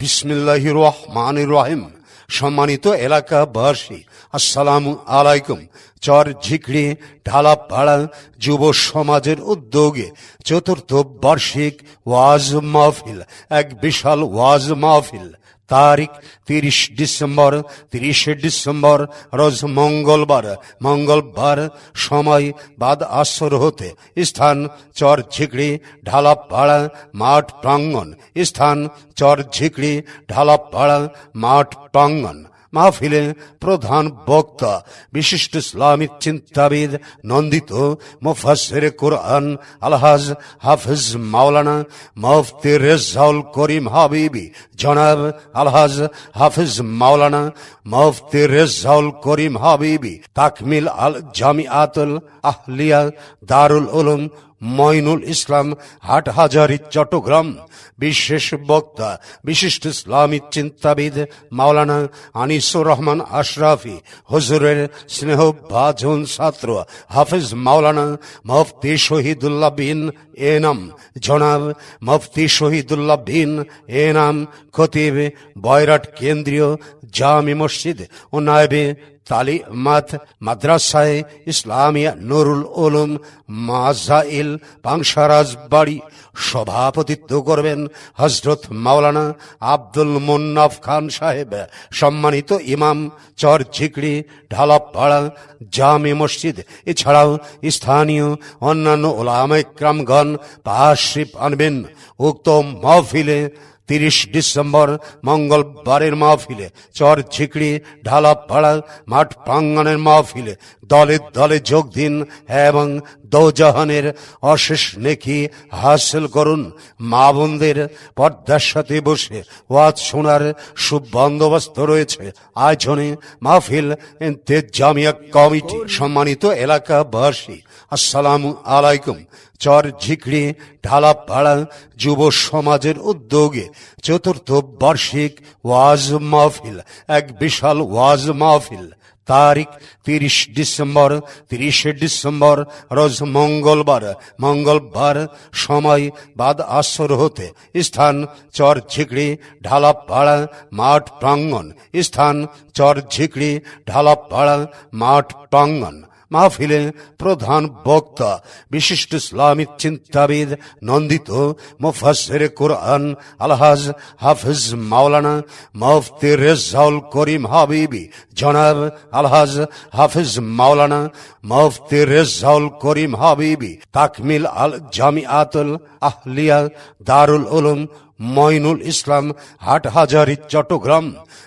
বিসমিল্লাহ রহমান রহিম। সম্মানিত এলাকাবাসী আসসালাম আলাইকুম। চর ঝিকড়ি, ঢালা পাড়া যুব সমাজের উদ্যোগে চতুর্থ বার্ষিক ওয়াজ মাহফিল, এক বিশাল ওয়াজ মাহফিল। তারিখ তিরিশ ডিসেম্বর, তিরিশে ডিসেম্বর, রোজ মঙ্গলবার। মঙ্গলবার সময় বাদ আসর হতে স্থান চর ঝিকড়ি, ঢালা পাড়া মাঠ প্রাঙ্গণ। স্থান চর ঝিকড়ি, ঢালা পাড়া মাঠ প্রাঙ্গণ। মাহফিলে প্রধান বক্তা, বিশিষ্ট ইসলামিক চিন্তাবিদ, নন্দিত মুফাসের কোরআন, আলহাজ হাফিজ মাওলানা মুফতি রেজাউল করিম হাবিবি, জনাব আলহাজ হাফিজ মাওলানা মুফতি রেজাউল করিম হাবিবি, তাকমিল আল জামিআতুল আহলিয়া দারুল উলুম মইনুল ইসলাম হাটহাজারি চট্টগ্রাম। বিশেষ বক্তা, বিশিষ্ট ইসলামী চিন্তাবিদ মাওলানা আনিসুর রহমান আশরাফি, হজুরের স্নেহ ভাজন ছাত্র হাফিজ মাওলানা মুফতি শহীদুল্লাহ বিন এনাম, জনাব মুফতি শহীদুল্লাহ বিন এনাম, খতিব বয়রাট কেন্দ্রীয় জামি মসজিদ ও নায়েবে তালিমাত মাদ্রাসায় ইসলামিয়া নুরুল উলুম, মাজাইল পাংসারাজ বাড়ি সভাপতিত্ব করবেন হজরত মাওলানা আব্দুল মুন্নাফ খান সাহেব, সম্মানিত ইমাম, চর ঝিকড়ি, ঢালাপাড়া, জামে মসজিদ, এছাড়াও স্থানীয় অন্যান্য ওলামাইক্রামগণ পাশরিফ আনবেন, উক্ত মহফিলে তিরিশ ডিসেম্বর মঙ্গলবারের মাহফিলে, চর ঝিকড়ি, ঢালা পাড়া মাঠ প্রাঙ্গণের মাহফিলে, দলে দলে যোগ দিন এবং দৌজাহানের অশেষ নেকি হাসিল করুন মা বোনদের। পর্দার সাথে বসে ওয়াজ শোনার সুবন্দোবস্ত রয়েছে। আয়োজনে মাহফিল জামিয়া কমিটি, সম্মানিত এলাকাবাসী, আসসালামু আলাইকুম। চর ঝিকড়ি, ঢালা পাড়া যুব সমাজের উদ্যোগে চতুর্থ বার্ষিক ওয়াজ মাহফিল, এক বিশাল ওয়াজ মাহফিল। তারিখ তিরিশ ডিসেম্বর, তিরিশে ডিসেম্বর, রোজ মঙ্গলবার। মঙ্গলবার সময় বাদ আসর হতে স্থান চর ঝিকড়ি, ঢালা পাড়া মাঠ প্রাঙ্গন স্থান চর ঝিকড়ি, ঢালা পাড়া মাঠ প্রাঙ্গণ। মাহফিলে প্রধান বক্তা, বিশিষ্ট ইসলামিক চিন্তাবিদ, নন্দিত মুফাসের কোরআন, আলহাজ হাফিজ মাওলানা মুফতি রেজাউল করিম হাবিবি, জনাব আলহাজ হাফিজ মাওলানা মুফতি রেজাউল করিম হাবিবি, তাকমিল আল জামিআতুল আহলিয়া দারুল উলুম মইনুল ইসলাম হাটহাজারি চট্টগ্রাম।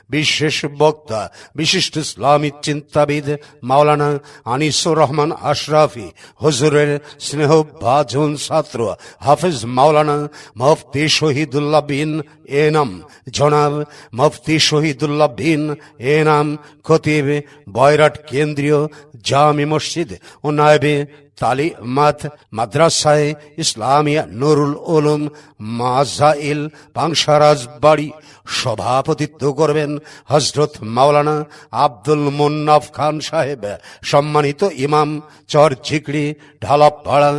বিশেষ বক্তা, বিশিষ্ট ইসলামী চিন্তাবিদ মাওলানা আনিসুর রহমান আশরাফি, হজুরের স্নেহ ভাজন ছাত্র হাফিজ মাওলানা মুফতি শহীদুল্লাহ বিন এনাম, জনাব মুফতি শহীদুল্লাহ বিন এনাম, খতিব বয়রাট কেন্দ্রীয় জামি মসজিদ ও নায়েবে তালিমাত মাদ্রাসায় ইসলামিয়া, নুরুল উলুম, মাজাইল পাংসারাজ বাড়ি সভাপতিত্ব করবেন হজরত মাওলানা আব্দুল মুন্নাফ খান সাহেব, সম্মানিত ইমাম, চর ঝিকড়ি, ঢালাপাড়া,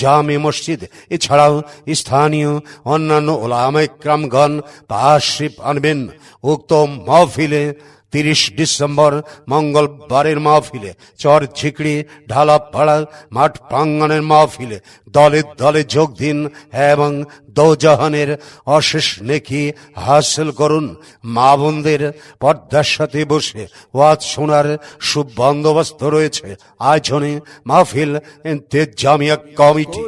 জামে মসজিদ, এছাড়াও স্থানীয় অন্যান্য ওলামাইক্রামগণ পাশরিফ আনবেন। উক্ত মহফিলে তিরিশ ডিসেম্বর, মঙ্গলবারের মাহফিলে, চর ঝিকড়ি, ঢালা পাড়া মাঠ প্রাঙ্গণের মাহফিলে, দলে দলে যোগ দিন এবং দৌজাহানের অশেষ নেকি হাসিল করুন মা বোনদের। পর্দার সাথে বসে ওয়াজ শোনার সুবন্দোবস্ত রয়েছে। আয়োজনে মাহফিল জামিয়া কমিটি।